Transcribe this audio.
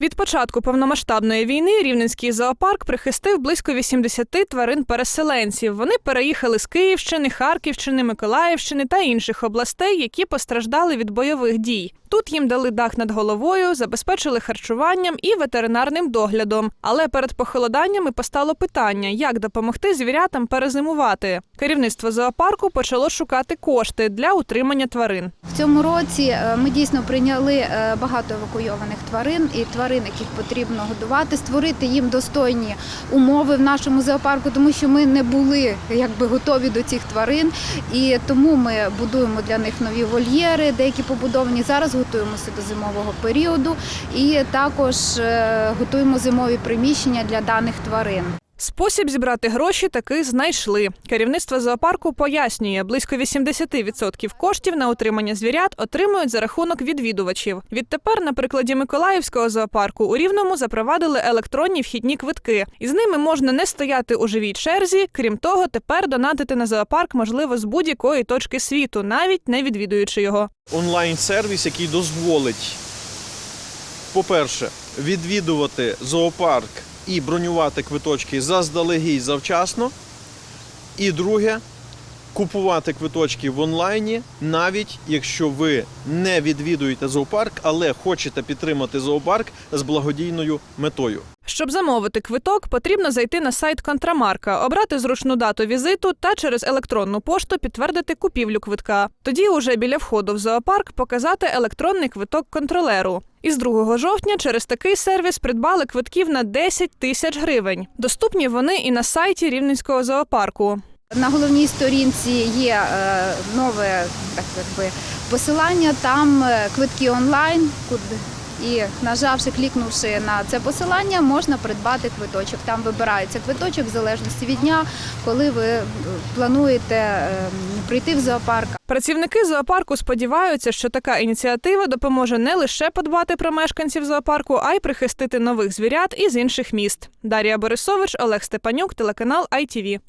Від початку повномасштабної війни Рівненський зоопарк прихистив близько 80 тварин-переселенців. Вони переїхали з Київщини, Харківщини, Миколаївщини та інших областей, які постраждали від бойових дій. Тут їм дали дах над головою, забезпечили харчуванням і ветеринарним доглядом. Але перед похолоданнями постало питання, як допомогти звірятам перезимувати. Керівництво зоопарку почало шукати кошти для утримання тварин. В цьому році е, ми дійсно прийняли е, багато евакуйованих тварин і тварин, яких потрібно годувати, створити їм достойні умови в нашому зоопарку, тому що ми не були якби готові до цих тварин, і тому ми будуємо для них нові вольєри, деякі побудовані. Зараз готуємося до зимового періоду, і також е, готуємо зимові приміщення для даних тварин. Спосіб зібрати гроші таки знайшли. Керівництво зоопарку пояснює, близько 80% коштів на утримання звірят отримують за рахунок відвідувачів. Відтепер, на прикладі Миколаївського зоопарку, у Рівному запровадили електронні вхідні квитки, і з ними можна не стояти у живій черзі. Крім того, тепер донатити на зоопарк можливо з будь-якої точки світу, навіть не відвідуючи його. онлайн-сервіс, який дозволить, по-перше, відвідувати зоопарк і бронювати квиточки заздалегідь завчасно. І друге, купувати квиточки в онлайні, навіть якщо ви не відвідуєте зоопарк, але хочете підтримати зоопарк з благодійною метою. Щоб замовити квиток, потрібно зайти на сайт Контрамарка, обрати зручну дату візиту та через електронну пошту підтвердити купівлю квитка. Тоді, уже біля входу в зоопарк, показати електронний квиток контролеру. Із 2 жовтня через такий сервіс придбали квитків на 10 тисяч гривень. Доступні вони і на сайті Рівненського зоопарку. На головній сторінці є е, нове так якби посилання. Там е, квитки онлайн, куди і нажавши, клікнувши на це посилання, можна придбати квиточок. Там вибирається квиточок в залежності від дня, коли ви е, плануєте е, прийти в зоопарк. Працівники зоопарку сподіваються, що така ініціатива допоможе не лише подбати про мешканців зоопарку, а й прихистити нових звірят із інших міст. Дар'я Борисович, Олег Степанюк, телеканал ITV.